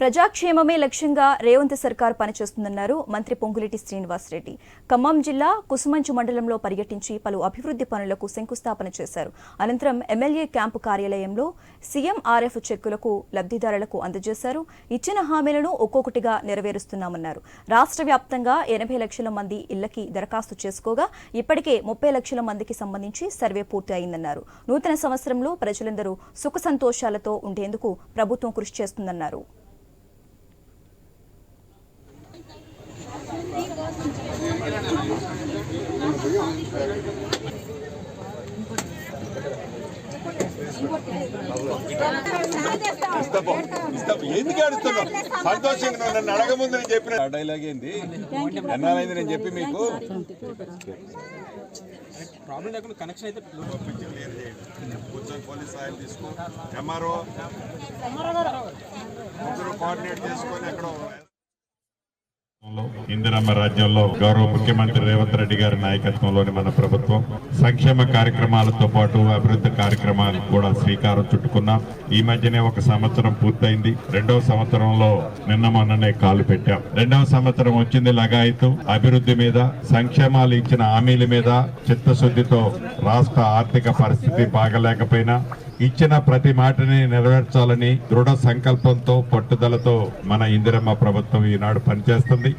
ప్రజాక్షేమమే లక్ష్యంగా రేవంత్ సర్కార్ పనిచేస్తుందన్నారు మంత్రి పొంగులేటి శ్రీనివాసరెడ్డి. ఖమ్మం జిల్లా కుసుమంచు మండలంలో పర్యటించి పలు అభివృద్ధి పనులకు శంకుస్థాపన చేశారు. అనంతరం ఎమ్మెల్యే క్యాంపు కార్యాలయంలో సీఎంఆర్ఎఫ్ చెక్కులకు లబ్ధిదారులకు అందజేశారు. ఇచ్చిన హామీలను ఒక్కొక్కటిగా నెరవేరుస్తున్నామన్నారు. రాష్ట్ర వ్యాప్తంగా ఎనభై లక్షల మంది ఇళ్ళకి దరఖాస్తు చేసుకోగా ఇప్పటికే ముప్పై లక్షల మందికి సంబంధించి సర్వే పూర్తి అయిందన్నారు. నూతన సంవత్సరంలో ప్రజలందరూ సుఖ సంతోషాలతో ఉండేందుకు ప్రభుత్వం కృషి చేస్తుందన్నారు. ఎందుకు ఆడుతున్నావు సంతోషంగా నన్ను అడగముందు నేను చెప్పిన ఆ డైలాగ్ ఏంది? ఎన్నాలైంది నేను చెప్పి మీకు? ప్రాబ్లం లేకుండా కనెక్షన్ అయితే కూర్చొని పోలీస్ సాయం తీసుకో. ఎంఆర్ఓ. ముగ్గురు కోఆర్డినేట్ చేసుకొని ఎక్కడో ఇందిరమ్మ రాజ్యంలో గౌరవ ముఖ్యమంత్రి రేవంత్ రెడ్డి గారి నాయకత్వంలోని మన ప్రభుత్వం. సంక్షేమ కార్యక్రమాలతో పాటు అభివృద్ధి కార్యక్రమాలకు కూడా శ్రీకారం చుట్టుకున్నాం. ఈ మధ్యనే ఒక సంవత్సరం పూర్తయింది. రెండవ సంవత్సరంలో నిన్న మొన్ననే కాలు పెట్టాం. రెండవ సంవత్సరం వచ్చింది లగాయతు. అభివృద్ధి మీద సంక్షేమాలు ఇచ్చిన హామీల మీద చిత్తశుద్ధితో రాష్ట్ర ఆర్థిక పరిస్థితి బాగలేకపోయినా ఇచ్చిన ప్రతి మాటని నెరవేర్చాలని దృఢ సంకల్పంతో పట్టుదలతో మన ఇందిరమ్మ ప్రభుత్వం ఈనాడు పనిచేస్తుంది.